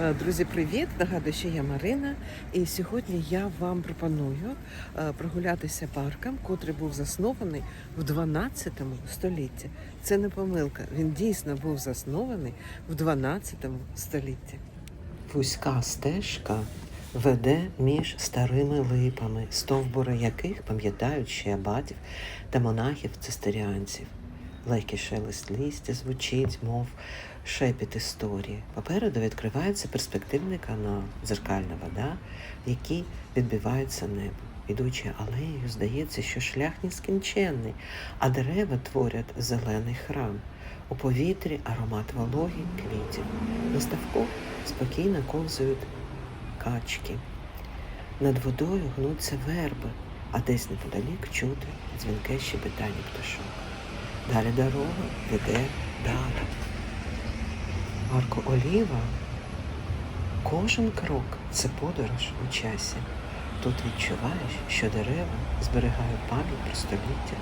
Е, Друзі, привіт! Нагадую, що я Марина, і сьогодні я вам пропоную е, прогулятися парком, котрий був заснований в 12 столітті. Це не помилка. Він дійсно був заснований в 12 столітті. Вузька стежка веде між старими липами, стовбури яких пам'ятають ще абатів та монахів цистеріанців. Легкий шелест листя звучить, мов шепіт історії. Попереду відкривається перспективний канал, дзеркальна вода, в якій відбивається небо. Ідучи алеєю, здається, що шлях нескінченний, а дерева творять зелений храм. У повітрі аромат вологі квітів. На ставку спокійно ковзують качки. Над водою гнуться верби, а десь неподалік чути дзвінке щебетання пташок. Далі дорога веде далі. Марко Оліва. Кожен крок це подорож у часі. Тут відчуваєш, що дерева зберігають пам'ять про століття,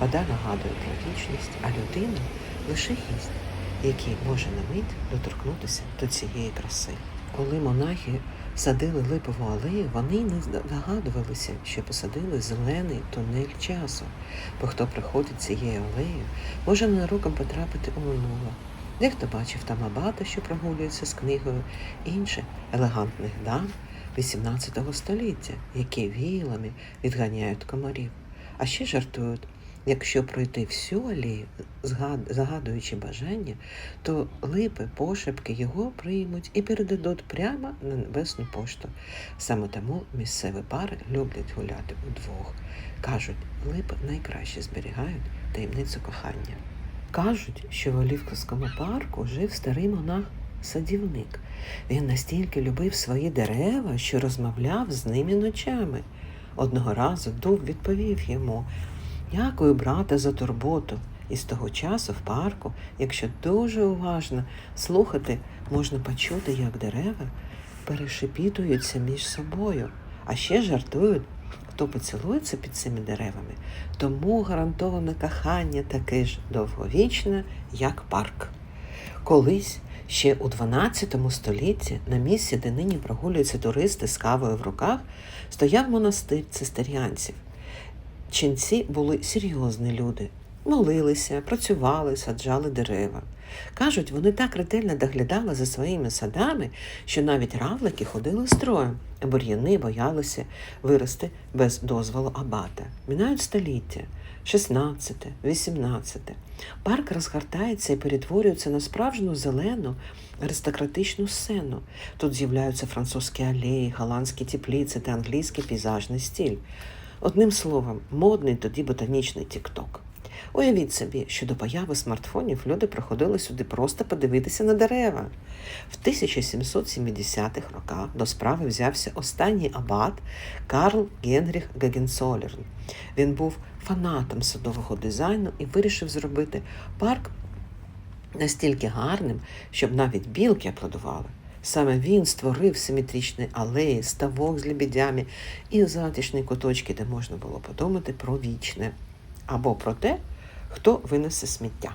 вода нагадує про вічність, а людина лише гість, який може на мить доторкнутися до цієї краси. Коли монахи садили липову алею, вони не здогадувалися, що посадили зелений тунель часу, бо хто приходить цією алеєю, може ненароком потрапити у минуле. Дехто бачив там абата, що прогулюється з книгою, інші елегантних дам XVIII століття, які віялами відганяють комарів. А ще жартують, якщо пройти всю згад- загадуючи бажання, то липи, пошепки його приймуть і передадуть прямо на небесну пошту. Саме тому місцеві пари люблять гуляти удвох. Кажуть, липи найкраще зберігають таємницю кохання. Кажуть, що в Олівковському парку жив старий монах садівник. Він настільки любив свої дерева, що розмовляв з ними ночами. Одного разу дуб відповів йому Дякую, брате, за турботу. І з того часу в парку, якщо дуже уважно слухати, можна почути, як дерева перешепітуються між собою, а ще жартують, хто поцілується під цими деревами, тому гарантоване кохання таке ж довговічне, як парк. Колись ще у 12 столітті на місці, де нині прогулюються туристи з кавою в руках, стояв монастир цистеріанців. Ченці були серйозні люди, молилися, працювали, саджали дерева. Кажуть, вони так ретельно доглядали за своїми садами, що навіть равлики ходили строєм, а бур'яни боялися вирости без дозволу абата. Мінають століття 16, 18. Парк розгортається і перетворюється на справжню зелену аристократичну сцену. Тут з'являються французькі алеї, голландські тепліці та англійський пейзажний стиль. Одним словом, модний тоді ботанічний тік-ток. Уявіть собі, що до появи смартфонів люди приходили сюди просто подивитися на дерева. В 1770-х роках до справи взявся останній абат Карл Генріх Гагенцолерн. Він був фанатом садового дизайну і вирішив зробити парк настільки гарним, щоб навіть білки аплодували. Саме він створив симетричні алеї, ставок з лебедями і затишні куточки, де можна було подумати про вічне або про те, хто винесе сміття.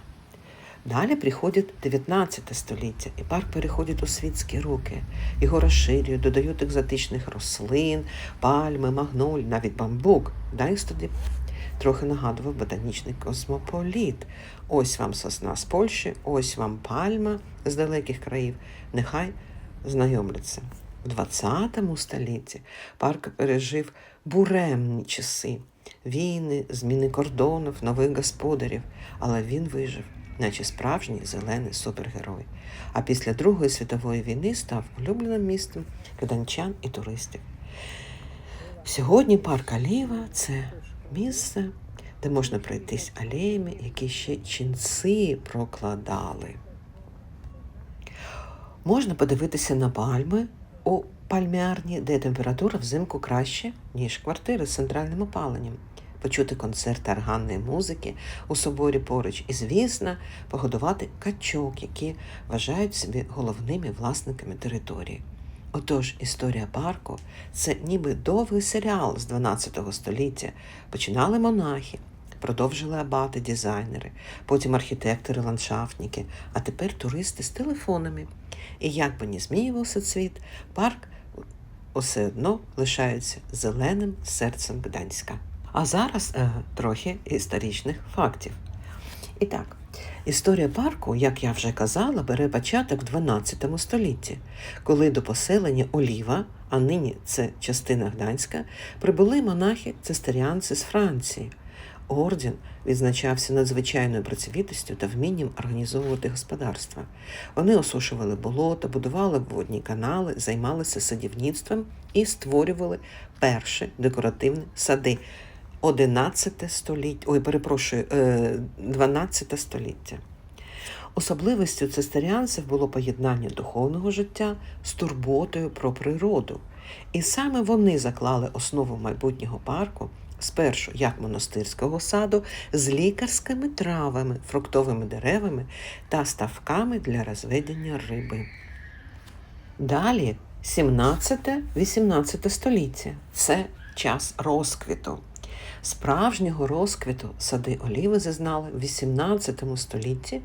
Далі приходить 19 століття, і парк переходить у світські руки. Його розширюють, додають екзотичних рослин, пальми, магноль, навіть бамбук. Дайс тоді трохи нагадував ботанічний космополіт. Ось вам сосна з Польщі, ось вам пальма з далеких країв. Нехай знайомляться. В 20 столітті парк пережив буремні часи, війни, зміни кордонів, нових господарів, але він вижив, наче справжній зелений супергерой. А після Другої світової війни став улюбленим містом киданчан і туристів. Сьогодні парк Аліва це місце, де можна пройтись алеями, які ще ченці прокладали. Можна подивитися на пальми у пальмярні, де температура взимку краще, ніж квартири з центральним опаленням, почути концерт органної музики у соборі поруч і, звісно, погодувати качок, які вважають себе головними власниками території. Отож, історія парку це ніби довгий серіал з 12 століття. Починали монахи, продовжили абати, дизайнери, потім архітектори, ландшафтники, а тепер туристи з телефонами. І як би ні змінювався світ, парк усе одно лишається зеленим серцем Гданська. А зараз е, трохи історичних фактів. І так, історія парку, як я вже казала, бере початок в 12 столітті, коли до поселення Оліва, а нині це частина Гданська, прибули монахи цистеріанці з Франції. Орден відзначався надзвичайною працьовітістю та вмінням організовувати господарства. Вони осушували болота, будували водні канали, займалися садівництвом і створювали перші декоративні сади. 11 століття, ой, перепрошую, е, 12 століття. Особливістю цистеріанців було поєднання духовного життя з турботою про природу. І саме вони заклали основу майбутнього парку спершу як монастирського саду з лікарськими травами, фруктовими деревами та ставками для розведення риби. Далі 17-18 століття це час розквіту. Справжнього розквіту сади оліви зазнали в 18 столітті,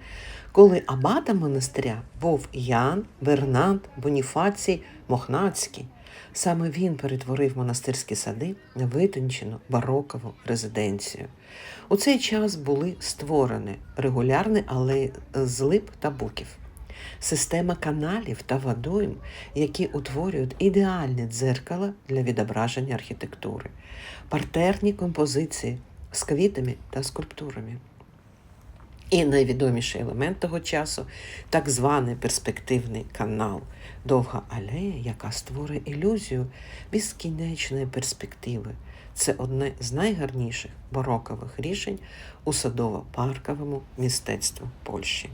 коли абатом монастиря був Ян Бернанд Боніфацій Мохнацький. Саме він перетворив монастирські сади на витончену барокову резиденцію. У цей час були створені регулярні алеї з лип та буків, система каналів та водойм, які утворюють ідеальне дзеркало для відображення архітектури, партерні композиції з квітами та скульптурами. І найвідоміший елемент того часу так званий перспективний канал, довга алея, яка створює ілюзію безкінечної перспективи. Це одне з найгарніших барокових рішень у садово-парковому містецтві Польщі.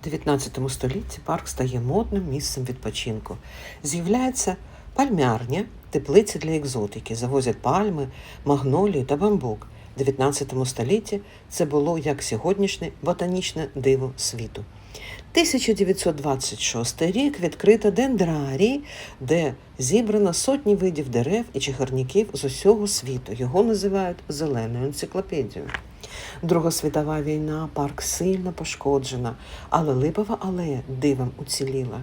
У 19 столітті парк стає модним місцем відпочинку. З'являється пальмярня, теплиці для екзотики, завозять пальми, магнолії та бамбук. У 19 столітті це було як сьогоднішнє ботанічне диво світу. 1926 рік відкрито дендрарій, де зібрано сотні видів дерев і чагарників з усього світу. Його називають зеленою енциклопедією. Друга світова війна, парк сильно пошкоджена, але Липова алея дивом уціліла.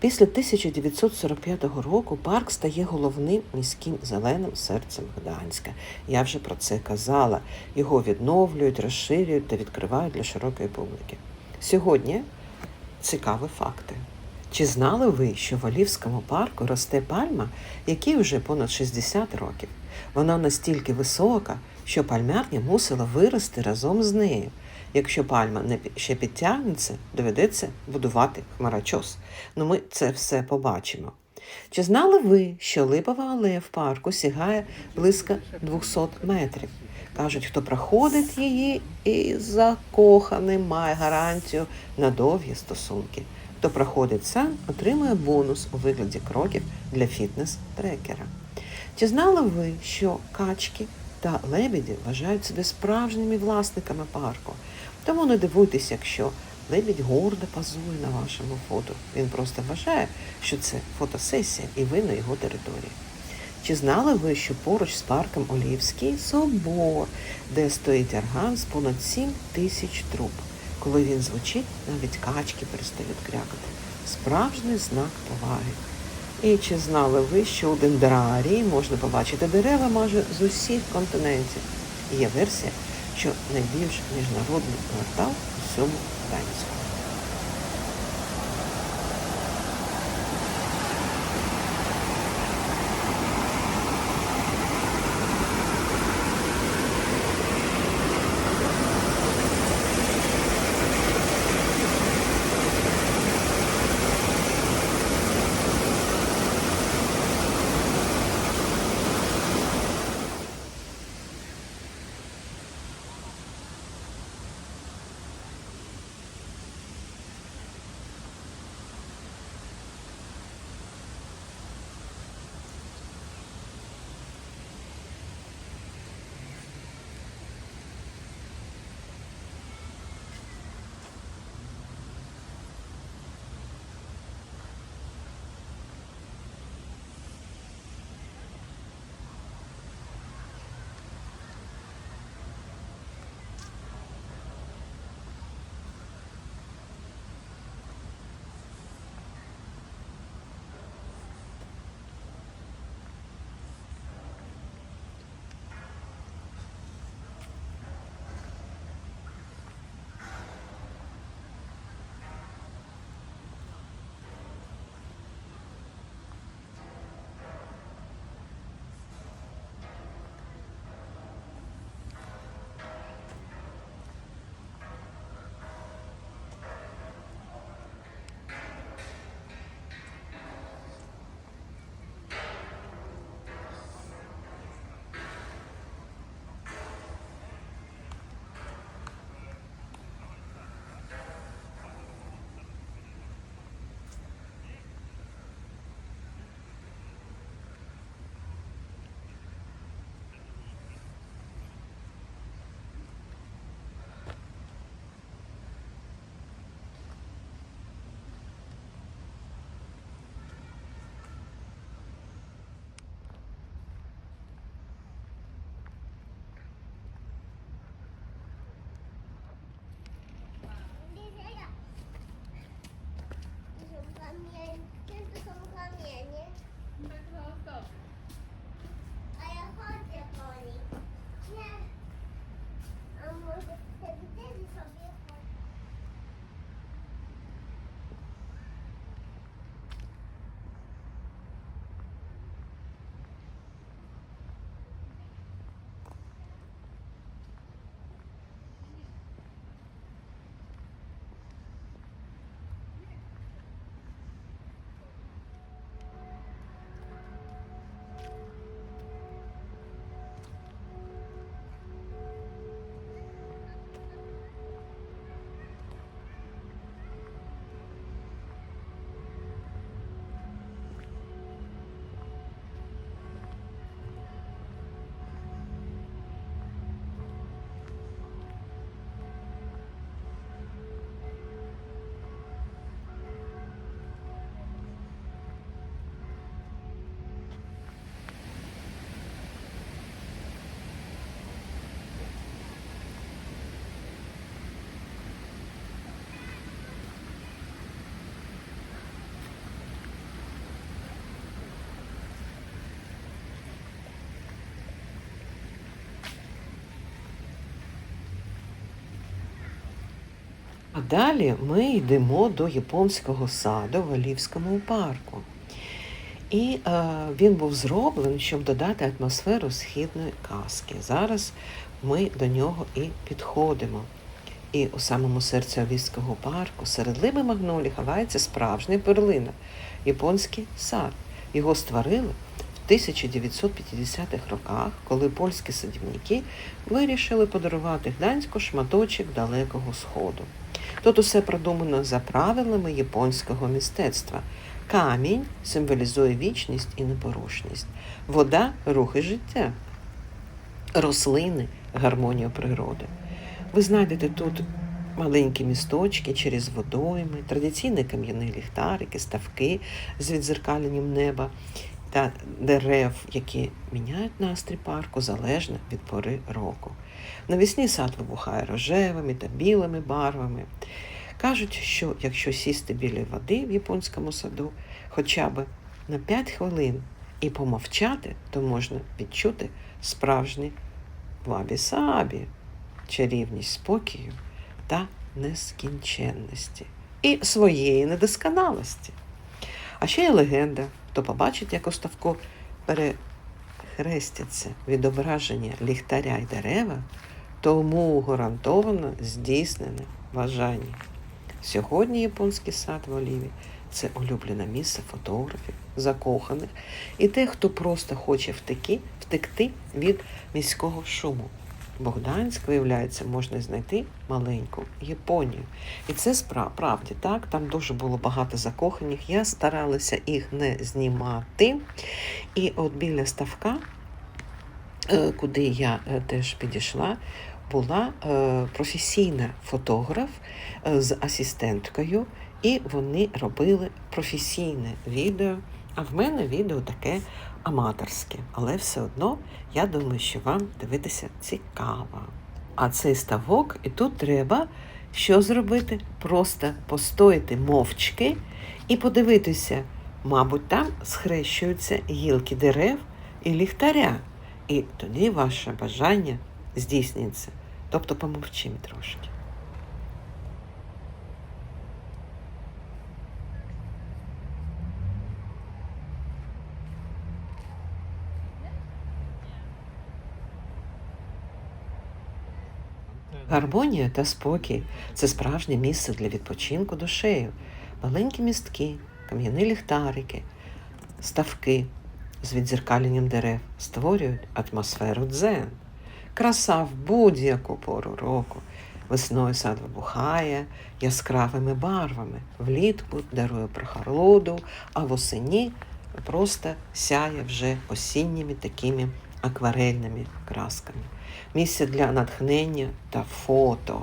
Після 1945 року парк стає головним міським зеленим серцем Гданська. Я вже про це казала. Його відновлюють, розширюють та відкривають для широкої публіки. Сьогодні цікаві факти. Чи знали ви, що в Олівському парку росте пальма, якій вже понад 60 років? Вона настільки висока, що пальмярня мусила вирости разом з нею. Якщо пальма не ще підтягнеться, доведеться будувати хмарочос. Ну ми це все побачимо. Чи знали ви, що липова алея в парку сягає близько 200 метрів? Кажуть, хто проходить її і закоханий має гарантію на довгі стосунки. Хто проходить сам, отримує бонус у вигляді кроків для фітнес-трекера. Чи знали ви, що качки та лебеді вважають себе справжніми власниками парку? Тому не дивуйтесь, якщо лебідь гордо позує на вашому фото. Він просто вважає, що це фотосесія і ви на його території. Чи знали ви, що поруч з парком Олівський собор, де стоїть орган з понад 7 тисяч труб? Коли він звучить, навіть качки перестають крякати. Справжній знак поваги. І чи знали ви, що у дендрарії можна побачити дерева майже з усіх континентів? Є версія, що найбільш міжнародний квартал у всьому Гданську. Come here. А далі ми йдемо до японського саду в Олівському парку. І е, він був зроблений, щоб додати атмосферу східної казки. Зараз ми до нього і підходимо. І у самому серці Олівського парку серед либи магнолі ховається справжня перлина японський сад. Його створили в 1950-х роках, коли польські садівники вирішили подарувати Гданську шматочок далекого сходу. Тут усе продумано за правилами японського мистецтва. Камінь символізує вічність і непорушність, вода рух і життя, рослини гармонію природи. Ви знайдете тут маленькі місточки через водойми, традиційні кам'яні ліхтарики, ставки з відзеркаленням неба та дерев, які міняють настрій парку залежно від пори року. Навесні сад вибухає рожевими та білими барвами. Кажуть, що якщо сісти біля води в японському саду хоча б на 5 хвилин і помовчати, то можна відчути справжній вабі-сабі, чарівність спокою та нескінченності і своєї недосконалості. А ще є легенда, хто побачить, як у перехрестяться відображення ліхтаря й дерева, тому гарантовано здійснене бажання. Сьогодні японський сад в Оліві це улюблене місце фотографів, закоханих і тих, хто просто хоче втеки, втекти від міського шуму. Богданськ, виявляється, можна знайти маленьку Японію. І це справді так. Там дуже було багато закоханих. Я старалася їх не знімати. І от біля ставка, е, куди я е, теж підійшла, була е, професійна фотограф з асистенткою, і вони робили професійне відео. А в мене відео таке аматорське, але все одно я думаю, що вам дивитися цікаво. А цей ставок, і тут треба що зробити? Просто постояти мовчки і подивитися. Мабуть, там схрещуються гілки дерев і ліхтаря. І тоді ваше бажання здійсниться. Тобто помовчимо трошки. Гармонія та спокій це справжнє місце для відпочинку душею. Маленькі містки, кам'яні ліхтарики, ставки з відзеркаленням дерев створюють атмосферу дзен. Краса в будь-яку пору року. Весною сад вибухає яскравими барвами, влітку дарує прохолоду, а восені просто сяє вже осінніми такими акварельними красками. Місце для натхнення та фото.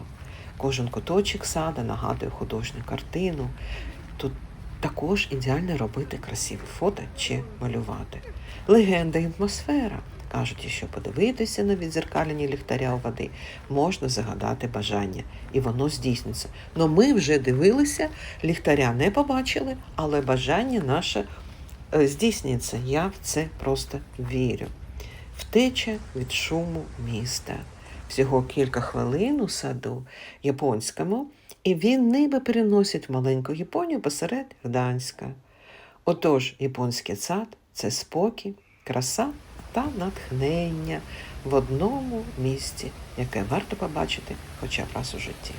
Кожен куточок сада нагадує художню картину. Тут також ідеально робити красиві фото чи малювати. Легенда і атмосфера. Кажуть, що подивитися на відзеркалені ліхтаря у води можна загадати бажання, і воно здійсниться. Но ми вже дивилися, ліхтаря не побачили, але бажання наше е, здійсниться. Я в це просто вірю. Втеча від шуму міста. Всього кілька хвилин у саду японському, і він ніби переносить маленьку Японію посеред Гданська. Отож, японський сад це спокій, краса та натхнення в одному місці, яке варто побачити хоча б раз у житті.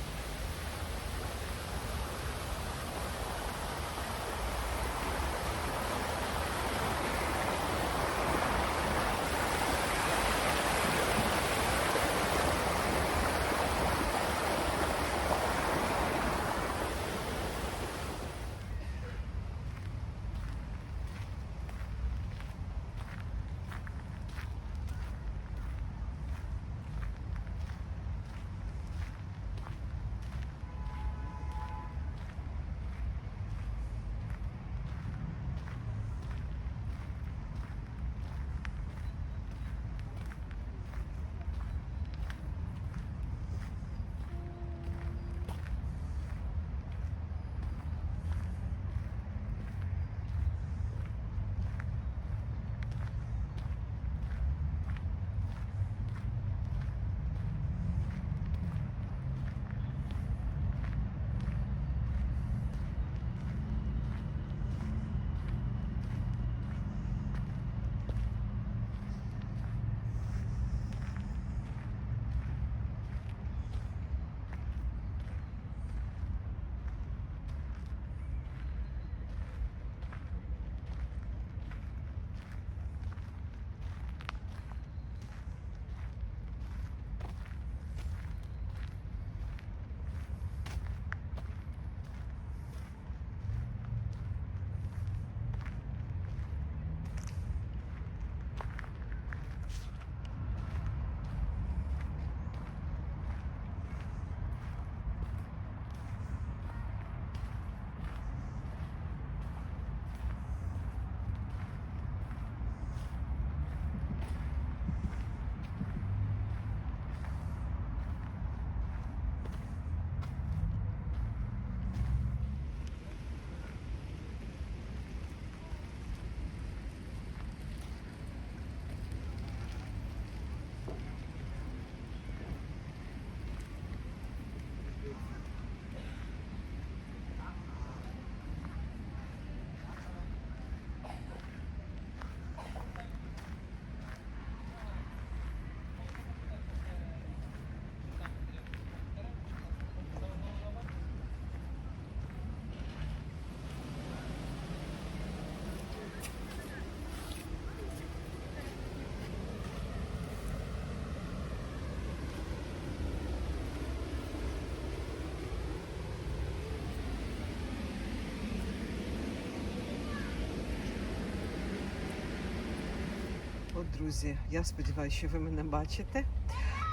Друзі, я сподіваюся, що ви мене бачите.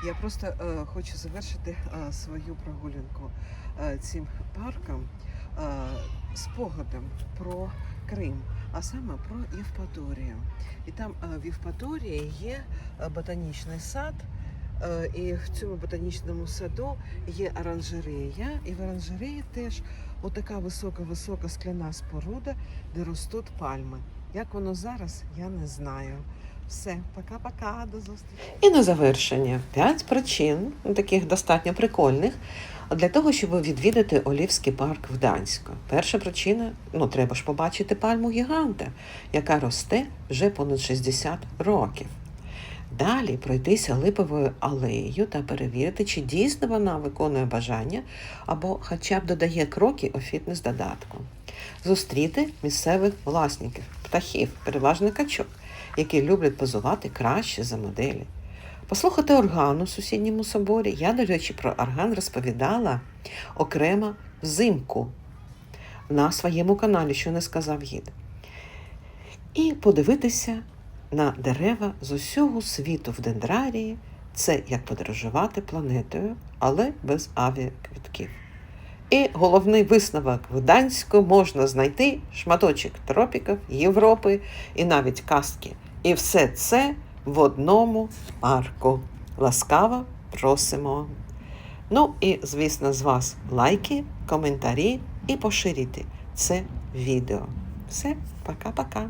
Я просто е, хочу завершити е, свою прогулянку е, цим парком е, спогадом про Крим, а саме про Євпаторію. І там е, в Євпаторії є е, ботанічний сад. е, І в цьому ботанічному саду є оранжерея, і в оранжереї теж отака висока-висока скляна споруда, де ростуть пальми. Як воно зараз, я не знаю. Все, пока-пока, до зустрічі. І на завершення п'ять причин, таких достатньо прикольних, для того, щоб відвідати Олівський парк в Данську. Перша причина ну треба ж побачити пальму гіганта, яка росте вже понад 60 років. Далі пройтися липовою алеєю та перевірити, чи дійсно вона виконує бажання або хоча б додає кроки у фітнес-додатку. Зустріти місцевих власників, птахів, переважно качок, які люблять позувати краще за моделі. Послухати орган у сусідньому соборі. Я, до речі, про орган розповідала окремо взимку на своєму каналі, що не сказав гід. І подивитися на дерева з усього світу в дендрарії. Це як подорожувати планетою, але без авіаквитків. І головний висновок в Данську можна знайти шматочок тропіків, Європи і навіть казки. І все це в одному парку. Ласкаво просимо. Ну і, звісно, з вас лайки, коментарі і поширити це відео. Все, пока-пока.